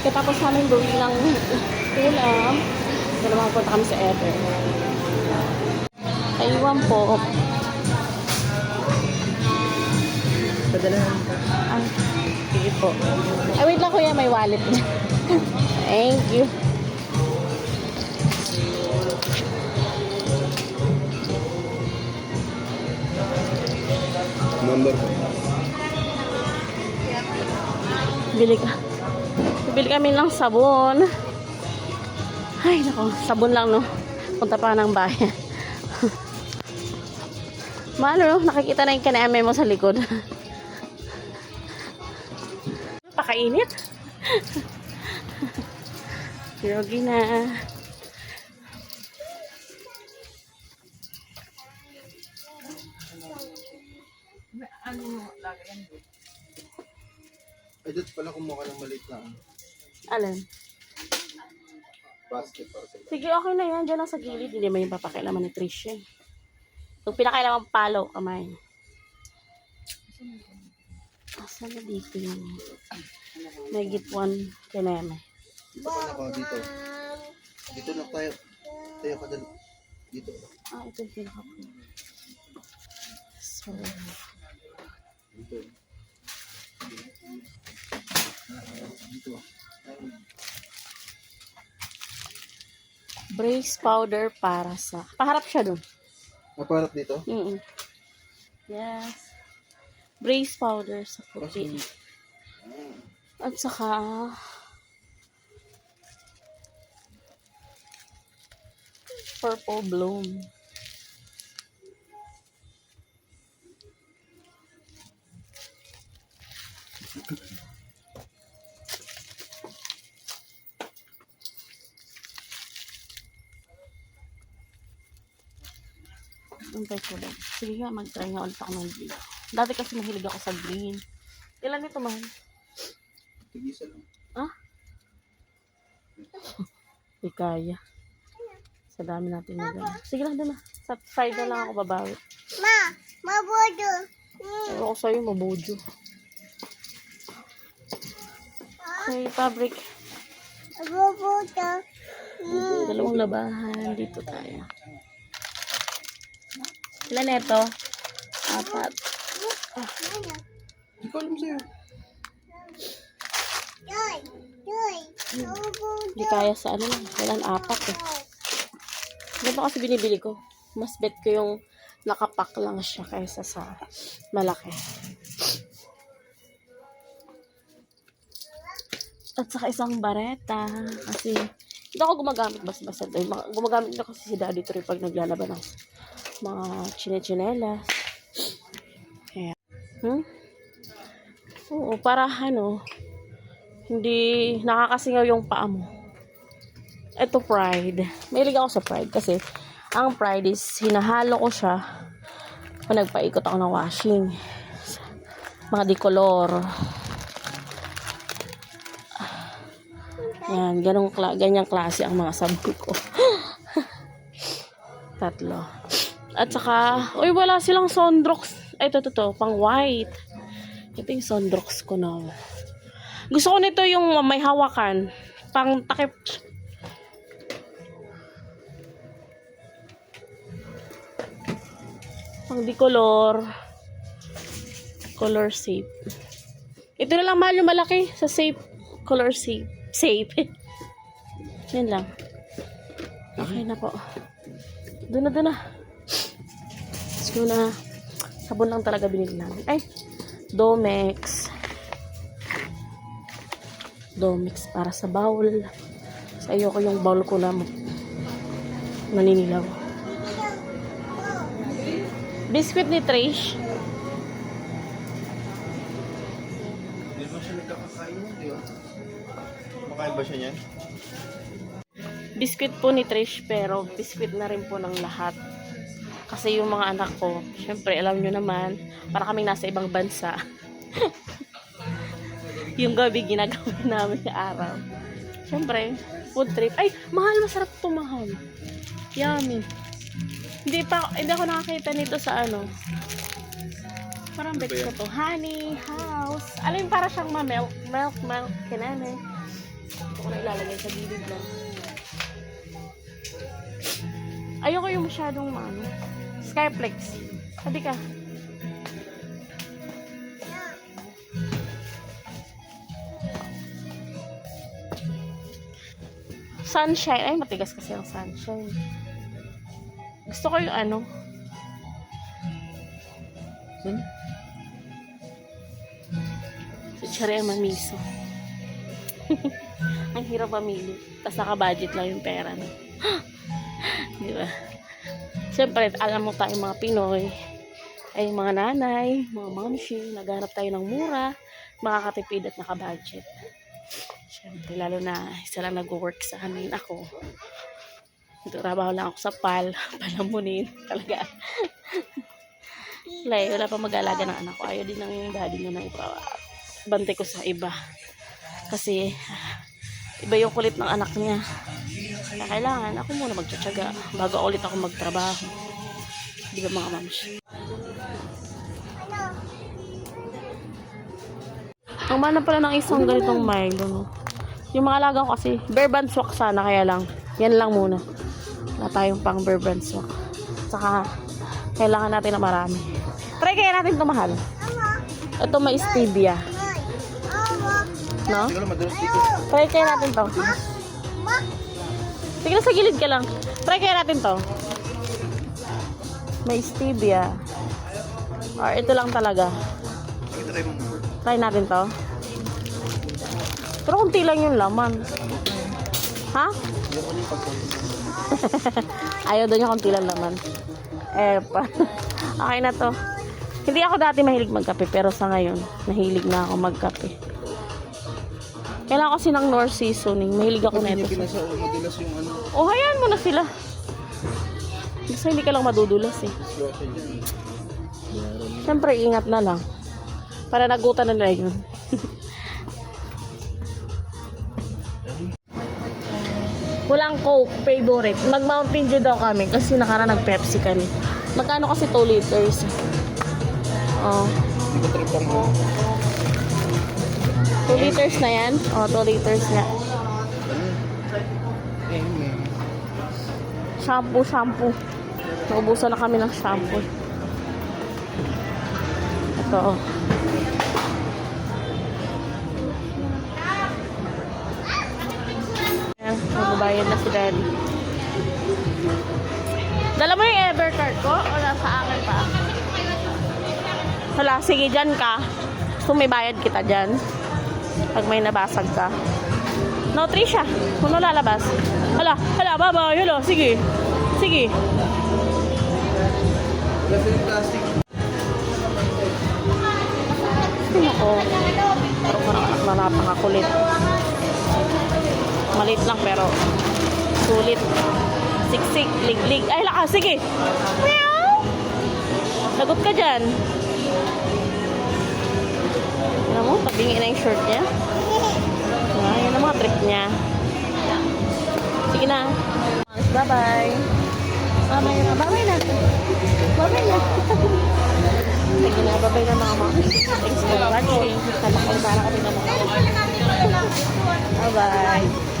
Pagkatapos namin bumili ng ulam, dalawang punta kami sa Ever. Aywan po. Padalahan ka. Ay, sige po. Ay, wait lang kuya, may wallet. Thank you. Number. Bili ka. Kami ng sabon. Ay, nako. Sabon lang, no? Punta pa ng bayan. Malo, no? Nakikita na yung kaname mo sa likod. Pakainit. Yogi na. Ay, dito pala kumuha ka ng maliit na ano, Alin? basket para Sige, okay na yan. Diyan lang sa gilid. Hindi yung papakailaman ni Trish eh. Pag pinakailaman palo, kamay. Asan na dito yun? May gipuan kineme. Na ko, dito. Dito na tayo. Tayo ka dali. Dito. Ah, ito yung pinaka So, Dito. Dito. Brace powder para sa... Paharap siya dun. Naparap dito. Mm Yes. Brace powder sa puti. At saka... Purple bloom. Antay ko lang. Sige nga, mag-try nga ulit ako ng green. Dati kasi mahilig ako sa green. Ilan ito, mahal? Tigisa lang. Ah? Di kaya. Sa dami natin na gano'n. Sige lang, na. Sa side na lang ako babawi. Ma, mabudo. Ewan ko sa'yo, mabujo. Okay, fabric. Mabudo. Dalawang labahan. Dito tayo. Ilan na ito? Apat. Hindi ko alam sa'yo. Hindi kaya sa ano lang. Kailan apat eh. Ganito kasi binibili ko. Mas bet ko yung nakapak lang siya kaysa sa malaki. At saka isang bareta. Kasi hindi ako gumagamit basta-basta. Gumagamit na kasi si Daddy Troy pag naglalaban ng mga chine-chinelas. Kaya, hmm? Oo, para ano, hindi nakakasingaw yung paa mo. Ito pride. Mahilig ako sa pride kasi ang pride is hinahalo ko siya pag nagpaikot ako ng washing. Mga dikolor. Yan, ganong ganyang klase ang mga sabon ko. Tatlo. At saka, uy, wala silang Sondrox. Ay, ito, ito, ito, pang white. Ito yung Sondrox ko na. Gusto ko nito yung may hawakan. Pang takip. Pang di color. Color safe. Ito na lang mahal yung malaki sa safe. Color safe. Safe. Yan lang. Okay na po. Doon na, doon na. Go na. Sabon lang talaga binili namin. Ay, Domex. Domex para sa bowl. Sa iyo ko yung bowl ko na naninilaw. Biscuit ni Trish. Hindi ba siya nagkakakain mo? Di ba? Makain ba siya niyan? Biscuit po ni Trish pero biscuit na rin po ng lahat. Kasi yung mga anak ko, syempre alam nyo naman, para kaming nasa ibang bansa. yung gabi ginagawa namin yung araw. Syempre, food trip. Ay, mahal, masarap to mahal. Yummy. Hindi pa, hindi ako nakakita nito sa ano. Parang bet ko to. Honey, house. Alam para siyang ma-milk, milk, milk, kinane. Ito ko na ilalagay sa gilid lang. Ayoko yung masyadong ano. Skyflex. Sabi ka. Sunshine. Ay, matigas kasi ang sunshine. Gusto ko yung ano. Saan? Si Cherry Mamiso. ang hirap mamili. Tapos naka-budget lang yung pera. Di ba? Siyempre, alam mo tayo mga Pinoy, ay mga nanay, mga mamshi, naghanap tayo ng mura, makakatipid at naka-budget. Siyempre, lalo na isa lang nag-work sa amin. Ako, trabaho lang ako sa PAL, palamunin, talaga. eh, wala pa mag-alaga ng anak ko. Ayaw din ng daddy niya na ipa bante ko sa iba. Kasi, iba yung kulit ng anak niya. Kaya kailangan ako muna magtsatsaga bago ulit ako magtrabaho. Di ba mga mams? Ang mana pala ng isang ganitong Milo, no? Yung mga alaga ko kasi, bear brand swak sana, kaya lang, yan lang muna. Wala tayong pang bear swak. Saka, kailangan natin na marami. Try kaya natin ito mahal. Ito may stevia. No? Try kaya natin to. Sige na sa gilid ka lang. Try kaya natin to. May stevia. Or ito lang talaga. Try natin to. Pero kunti lang yung laman. Ha? Ayaw daw niya kunti lang laman. Eh, pa. okay na to. Hindi ako dati mahilig magkape, pero sa ngayon, nahilig na ako magkape. Kailangan kasi ng North Seasoning. Mahilig ako na ito. madalas yung ano, O, hayaan mo na sila. Basta hindi ka lang madudulas eh. Siyempre, ingat na lang. Para nagutan na nila yun. Walang Coke, favorite. Mag Mountain Dew daw kami kasi nakara nag Pepsi kami. Magkano kasi 2 liters? Oh, Hindi ko trip ang 2 liters na yan? Oh, 2 liters na. Shampoo, shampoo. Naubusan na kami ng shampoo. Ito, oh. Ayan, magbabayad na si daddy. Dala mo yung Evercard ko? O nasa akin pa? Wala, sige, dyan ka. Gusto may bayad kita dyan. Pag may nabasag ka. No, Trisha. Kung lalabas. Hala, hala, baba, hala, sige. Sige. Wala silang plastic. Tingnan ko. Pero parang anak na napakakulit. Malit lang pero sulit. Siksik, liglig. Ay, lakas, sige. Meow! Lagot ka dyan. Alam mo, tabingin na yung shirt niya. Ah, yan ang mga trick niya. Sige na. Bye-bye. Bye-bye na. Bye-bye na. Bye-bye na. Sige na. Bye-bye na mga mama. Thanks for watching. Kalakal para kami na mga Bye-bye.